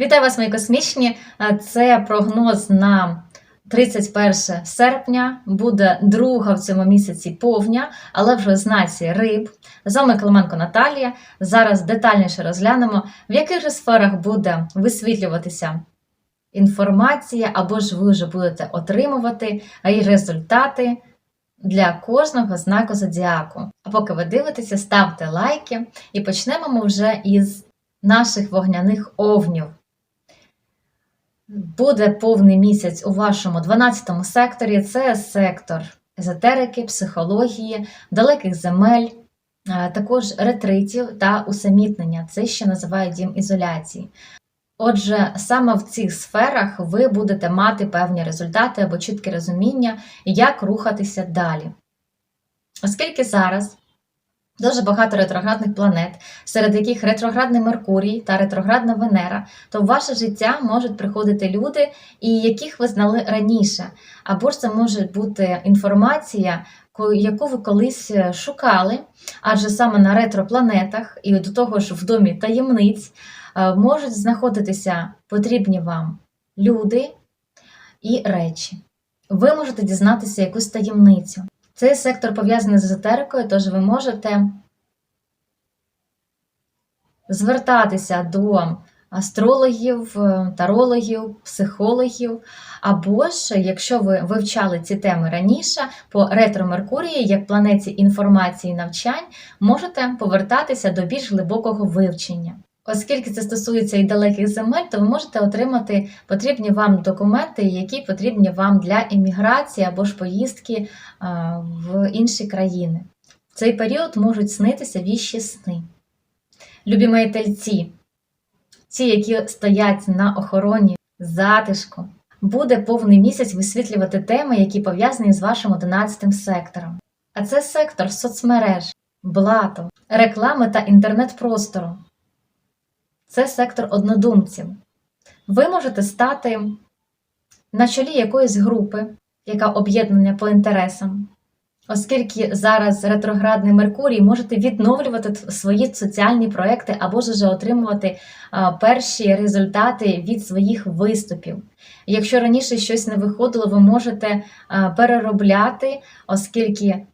Вітаю вас, мої космічні. Е, Це прогноз на 31 серпня. Буде друга в цьому місяці повня, але вже в знаці риб. З вами Клименко Наталія. Зараз детальніше розглянемо, в яких же сферах буде висвітлюватися інформація, або ж ви вже будете отримувати її результати для кожного знаку зодіаку. А поки ви дивитеся, ставте лайки і почнемо ми вже із наших вогняних овнів. Буде повний місяць у вашому 12 секторі. Це сектор езотерики, психології, далеких земель, також ретритів та усамітнення. Це ще називають дім ізоляції. Отже, саме в цих сферах ви будете мати певні результати або чітке розуміння, як рухатися далі. Оскільки зараз дуже багато ретроградних планет, серед яких ретроградний Меркурій та ретроградна Венера, то в ваше життя можуть приходити люди, і яких ви знали раніше. Або ж це може бути інформація, яку ви колись е, шукали, адже саме на ретропланетах і до того ж в домі таємниць е, можуть знаходитися потрібні вам люди і речі. Ви можете дізнатися якусь таємницю. Цей сектор пов'язаний з езотерикою, тож ви можете звертатися до астрологів, е, тарологів, психологів, або ж, якщо ви вивчали ці теми раніше, по ретро Меркурії, як планеті інформації і навчань, можете повертатися до більш глибокого вивчення. Оскільки це стосується і далеких земель, то ви можете отримати потрібні вам документи, які потрібні вам для імміграції або ж поїздки в інші країни. В цей період можуть снитися віщі сни. Любі мої тельці, ті, які стоять на охороні затишку, буде повний місяць висвітлювати теми, які пов'язані з вашим 11 сектором. А це сектор соцмереж, блату, реклами та інтернет-простору. Це сектор однодумців. Ви можете стати на чолі якоїсь групи, яка об'єднана по інтересам, оскільки зараз ретроградний Меркурій можете відновлювати свої соціальні проекти або ж отримувати перші результати від своїх виступів. Якщо раніше щось не виходило, ви можете переробляти, оскільки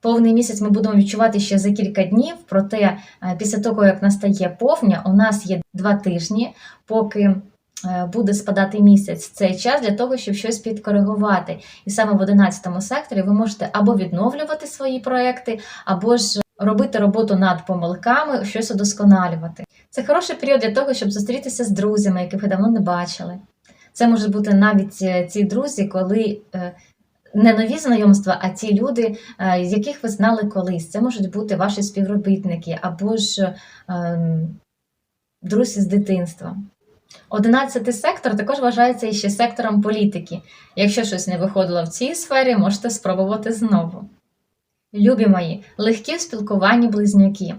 повний місяць ми будемо відчувати ще за кілька днів. Проте е, після того, як настає повня, у нас є два тижні, поки е, буде спадати місяць цей час для того, щоб щось підкоригувати. І саме в 11 секторі ви можете або відновлювати свої проекти, або ж робити роботу над помилками, щось удосконалювати. Це хороший період для того, щоб зустрітися з друзями, яких ви давно не бачили. Це може бути навіть е, ці друзі, коли не нові знайомства, а ті люди, е, яких ви знали колись. Це можуть бути ваші співробітники або ж е, друзі з дитинства. Одинадцятий сектор також вважається ще сектором політики. Якщо щось не виходило в цій сфері, можете спробувати знову. Любі мої, легкі в спілкуванні близнюки.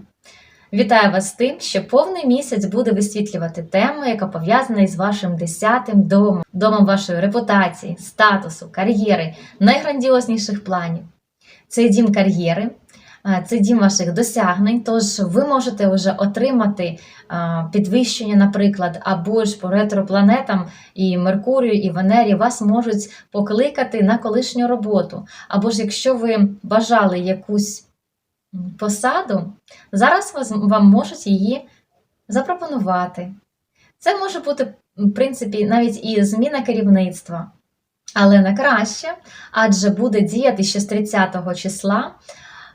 Вітаю вас з тим, що повний місяць буде висвітлювати тему, яка пов'язана із вашим десятим домом, домом вашої репутації, статусу, кар'єри, найграндіозніших планів. Це дім кар'єри, це дім ваших досягнень, тож ви можете вже отримати підвищення, наприклад, або ж по ретропланетам і Меркурію, і Венері вас можуть покликати на колишню роботу. Або ж якщо ви бажали якусь посаду, зараз вам можуть її запропонувати. Це може бути, в принципі, навіть і зміна керівництва, але на краще, адже буде діяти ще з 30 числа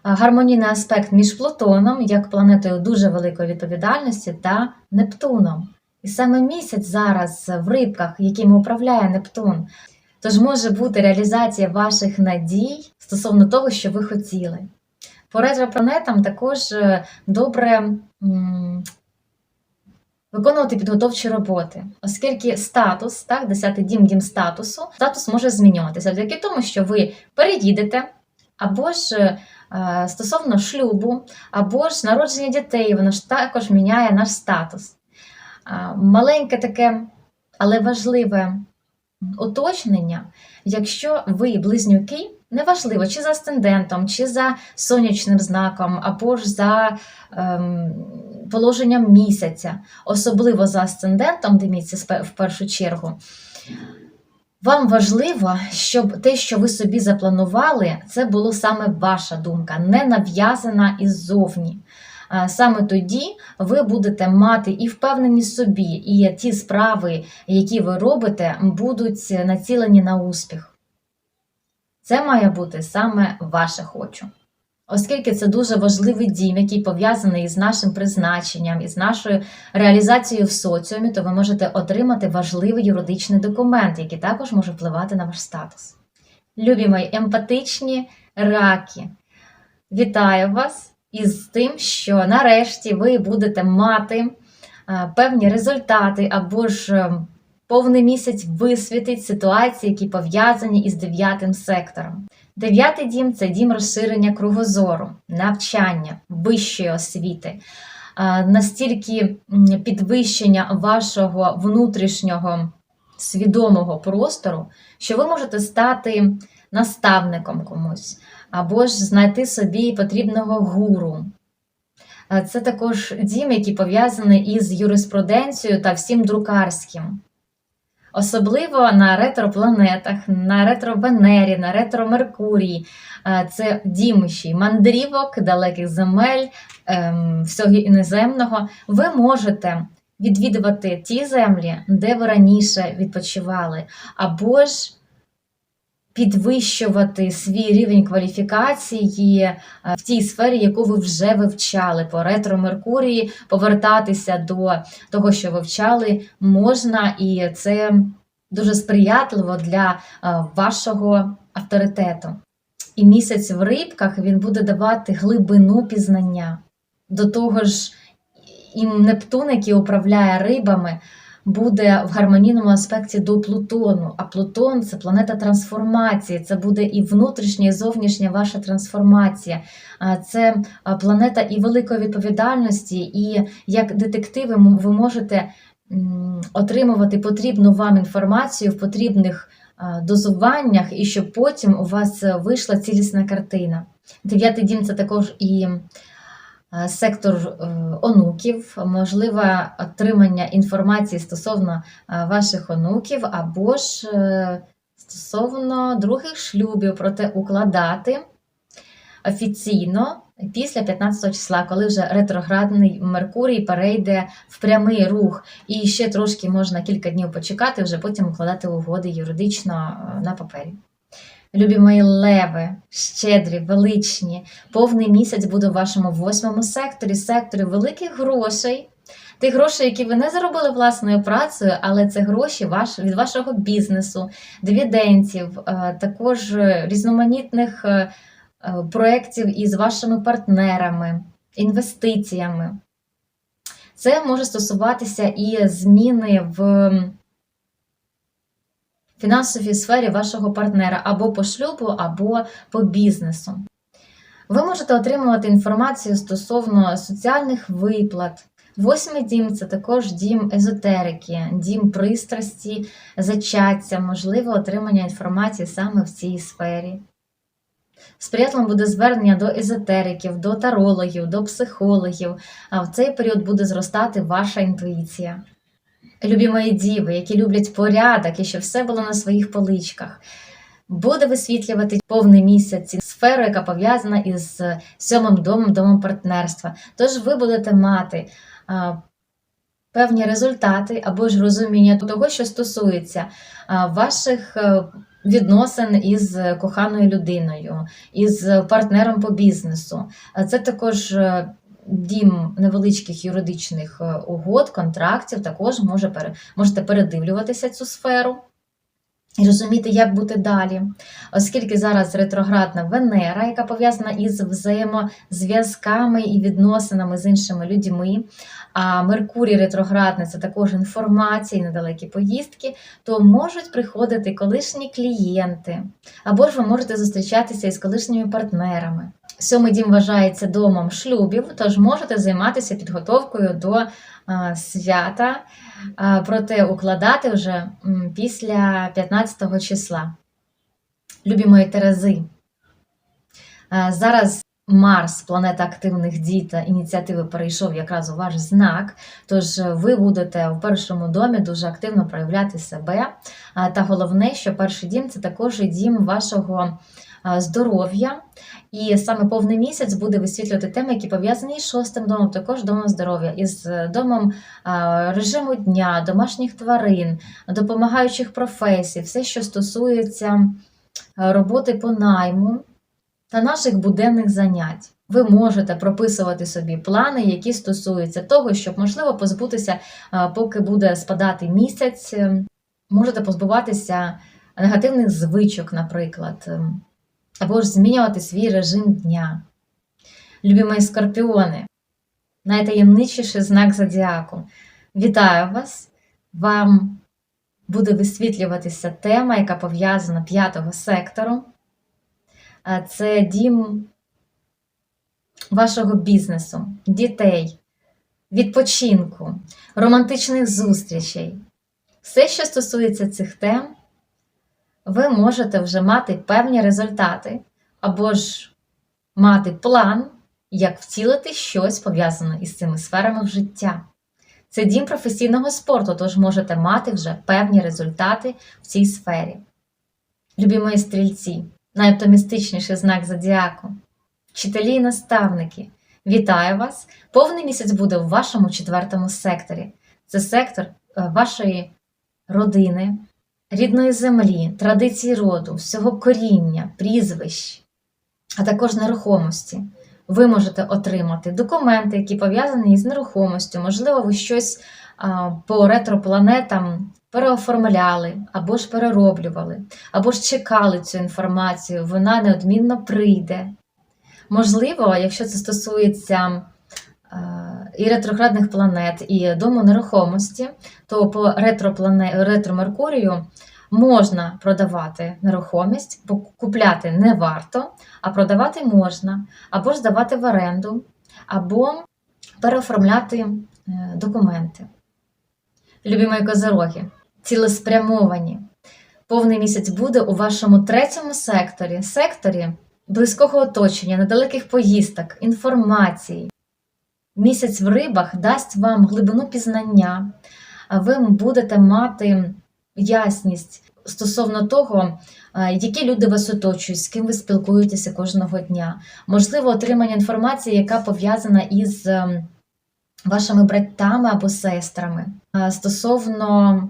гармонійний аспект між Плутоном, як планетою дуже великої відповідальності, та Нептуном. І саме місяць зараз в рибках, яким управляє Нептун. Тож може бути реалізація ваших надій стосовно того, що ви хотіли. По ретропланетам також е, добре виконувати підготовчі роботи, оскільки статус, так, 10 дім дім статусу, статус може змінюватися завдяки тому, що ви переїдете, або ж е, стосовно шлюбу, або ж народження дітей, воно ж також міняє наш статус. Маленьке таке, але важливе уточнення, якщо ви близнюки, Неважливо, чи за асцендентом, чи за сонячним знаком, або ж за ем, положенням місяця, особливо за асцендентом, дивіться спе- в першу чергу. Вам важливо, щоб те, що ви собі запланували, це було саме ваша думка, не нав'язана іззовні. Саме тоді ви будете мати і впевненість собі, і ті справи, які ви робите, будуть націлені на успіх. Це має бути саме ваше хочу. Оскільки це дуже важливий дім, який пов'язаний із нашим призначенням, із нашою реалізацією в соціумі, то ви можете отримати важливий юридичний документ, який також може впливати на ваш статус. Любі мої емпатичні раки, вітаю вас із тим, що нарешті ви будете мати е, певні результати або ж е, повний місяць висвітить ситуації, які пов'язані із дев'ятим сектором. Дев'ятий дім це дім розширення кругозору, навчання, вищої освіти, настільки підвищення вашого внутрішнього свідомого простору, що ви можете стати наставником комусь, або ж знайти собі потрібного гуру. Це також дім, який пов'язаний із юриспруденцією та всім друкарським. Особливо на ретропланетах, на ретро-Венері, на ретро-Меркурії. Е, Це дімищі мандрівок, далеких земель, ем, всього іноземного. Ви можете відвідувати ті землі, де ви раніше відпочивали, або ж підвищувати свій рівень кваліфікації е, в тій сфері, яку ви вже вивчали. По ретро-Меркурії повертатися до того, що вивчали, можна, і це дуже сприятливо для е, вашого авторитету. І місяць в рибках він буде давати глибину пізнання. До того ж, і Нептун, який управляє рибами, буде в гармонійному аспекті до Плутону. А Плутон це планета трансформації, це буде і внутрішня, і зовнішня ваша трансформація. Це планета і великої відповідальності, і як детективи ви можете отримувати потрібну вам інформацію в потрібних дозуваннях, і щоб потім у вас е, вийшла цілісна картина. Дев'ятий дім це також і сектор е, онуків, можливе отримання інформації стосовно е, ваших онуків, або ж е, стосовно других шлюбів, проте укладати офіційно після 15 числа, коли вже ретроградний Меркурій перейде в прямий рух, і ще трошки можна кілька днів почекати, вже потім укладати угоди юридично е, на папері. Любі мої леви, щедрі, величні, повний місяць буде в вашому восьмому секторі, секторі великих грошей. Тих грошей, які ви не заробили власною працею, але це гроші ваш, від вашого бізнесу, дивідендів, е, також різноманітних е, е, проєктів із вашими партнерами, інвестиціями. Це може стосуватися і зміни в фінансовій сфері вашого партнера або по шлюбу, або по бізнесу. Ви можете отримувати інформацію стосовно соціальних виплат. Восьмий дім це також дім езотерики, дім пристрасті, зачаття, можливе отримання інформації саме в цій сфері. Сприятливим буде звернення до езотериків, до тарологів, до психологів. А в цей період буде зростати ваша інтуїція. Любі мої діви, які люблять порядок і щоб все було на своїх поличках. Буде висвітлювати повний місяць сферу, яка пов'язана із сьомим домом, домом партнерства. Тож ви будете мати а, певні результати або ж розуміння того, що стосується а, ваших е, відносин із коханою людиною, із партнером по бізнесу. Це також е, дім невеличких юридичних е, угод, контрактів, також може можете передивлюватися цю сферу. І розуміти, як бути далі, оскільки зараз ретроградна Венера, яка пов'язана із взаємозв'язками і відносинами з іншими людьми, а Меркурій ретроградний це також інформація, і недалекі поїздки, то можуть приходити колишні клієнти, або ж ви можете зустрічатися із колишніми партнерами. Сьомий дім вважається домом шлюбів, тож можете займатися підготовкою до а, свята, а, проте укладати вже після 15 числа. Любі мої Терези, Е, Зараз Марс, планета активних дій та ініціативи, перейшов якраз у ваш знак. Тож е, ви будете в першому домі дуже активно проявляти себе. Та головне, що перший дім це також і дім вашого здоров'я. І саме повний місяць буде висвітлювати теми, які пов'язані з шостим домом, також домом здоров'я, із е, домом режиму дня, домашніх тварин, допомагаючих професій, все, що стосується роботи по найму та наших буденних занять. Ви можете прописувати собі плани, які стосуються того, щоб можливо позбутися, поки буде спадати місяць. е, Можете позбуватися негативних звичок, наприклад, ем, або ж змінювати свій режим дня. Любі мої скорпіони, найтаємничіший знак зодіаку. Вітаю вас! Вам буде висвітлюватися тема, яка пов'язана п'ятого сектору. Це дім вашого бізнесу, дітей, відпочинку, романтичних зустрічей. Все, що стосується цих тем, ви можете вже мати певні результати, або ж мати план, як втілити щось пов'язане із цими сферами в життя. Це дім професійного спорту, тож можете мати вже певні результати в цій сфері. Любі мої стрільці, найоптимістичніший знак зодіаку, вчителі і наставники, вітаю вас! Повний місяць буде в вашому четвертому секторі. Це сектор е, вашої родини, рідної землі, традицій роду, всього коріння, прізвищ, а також нерухомості. Ви можете отримати документи, які пов'язані із нерухомістю. Можливо, ви щось по ретропланетам переоформляли, або ж перероблювали, або ж чекали цю інформацію, вона неодмінно прийде. Можливо, якщо це стосується і ретроградних планет, і дому нерухомості, то по ретро-Меркурію можна продавати нерухомість, бо купляти не варто, а продавати можна, або ж здавати в оренду, або переоформляти е, документи. Любі мої козороги, цілеспрямовані. Повний місяць буде у вашому третьому секторі, секторі близького оточення, недалеких поїздок, інформації. Місяць в рибах дасть вам глибину пізнання, ви будете мати ясність стосовно того, е, які люди вас оточують, з ким ви спілкуєтеся кожного дня. Можливо, отримання інформації, яка пов'язана із ем, вашими братами або сестрами Е, стосовно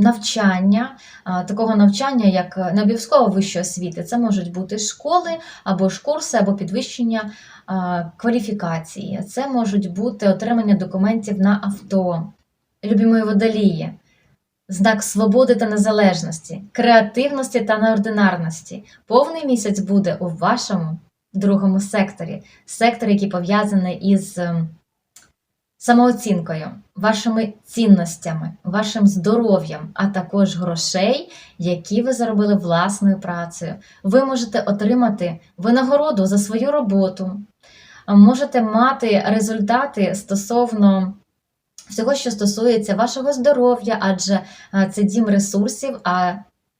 навчання, такого навчання, як не обов'язково вищої освіти, це можуть бути школи або ж курси, або підвищення кваліфікації. Це можуть бути отримання документів на авто. Любі мої водолії, знак свободи та незалежності, креативності та неординарності. Повний місяць буде у вашому другому секторі, секторі, який пов'язаний із ем, самооцінкою, вашими цінностями, вашим здоров'ям, а також грошей, які ви заробили власною працею. Ви можете отримати винагороду за свою роботу, можете мати результати стосовно всього, що стосується вашого здоров'я, адже е, це дім ресурсів, а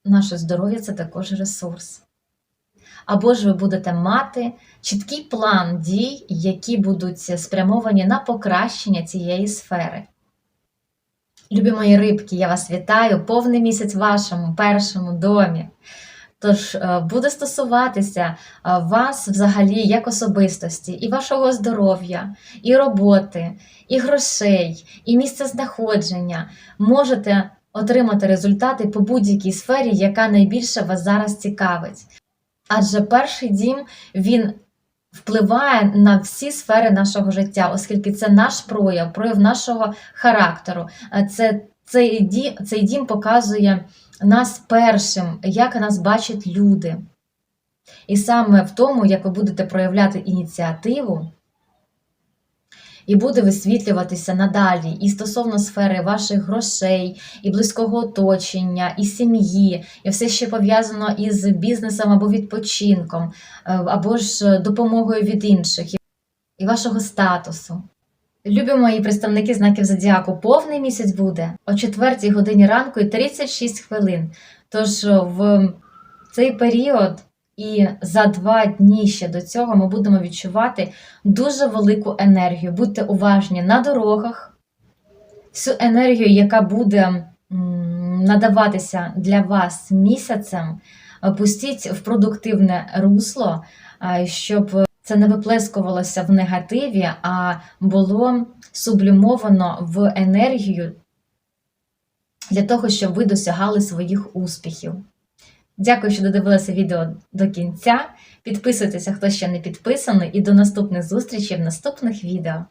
наше здоров'я це також ресурс. Або ж ви будете мати чіткий план дій, які будуть спрямовані на покращення цієї сфери. Любі мої рибки, я вас вітаю, повний місяць в вашому першому домі. Тож е, буде стосуватися е, вас взагалі як особистості, і вашого здоров'я, і роботи, і грошей, і місця знаходження. Можете отримати результати по будь-якій сфері, яка найбільше вас зараз цікавить. Адже перший дім він впливає на всі сфери нашого життя, оскільки це наш прояв, прояв нашого характеру. Е, Це, цей, дім, цей дім показує нас першим, як нас бачать люди. І саме в тому, як ви будете проявляти ініціативу, і буде висвітлюватися надалі і стосовно сфери ваших грошей, і близького оточення, і сім'ї, і все, що пов'язано із бізнесом або відпочинком, е, або ж допомогою від інших, і вашого статусу. Любі мої представники знаків Зодіаку, повний місяць буде о 4 годині ранку і 36 хвилин. Тож в цей період І за два дні ще до цього ми будемо відчувати дуже велику енергію. Будьте уважні на дорогах, всю енергію, яка буде надаватися для вас місяцем, пустіть в продуктивне русло, щоб це не виплескувалося в негативі, а було сублімовано в енергію для того, щоб ви досягали своїх успіхів. Дякую, що додивилися відео до кінця. Підписуйтеся, хто ще не підписаний, і до наступних зустрічей в наступних відео.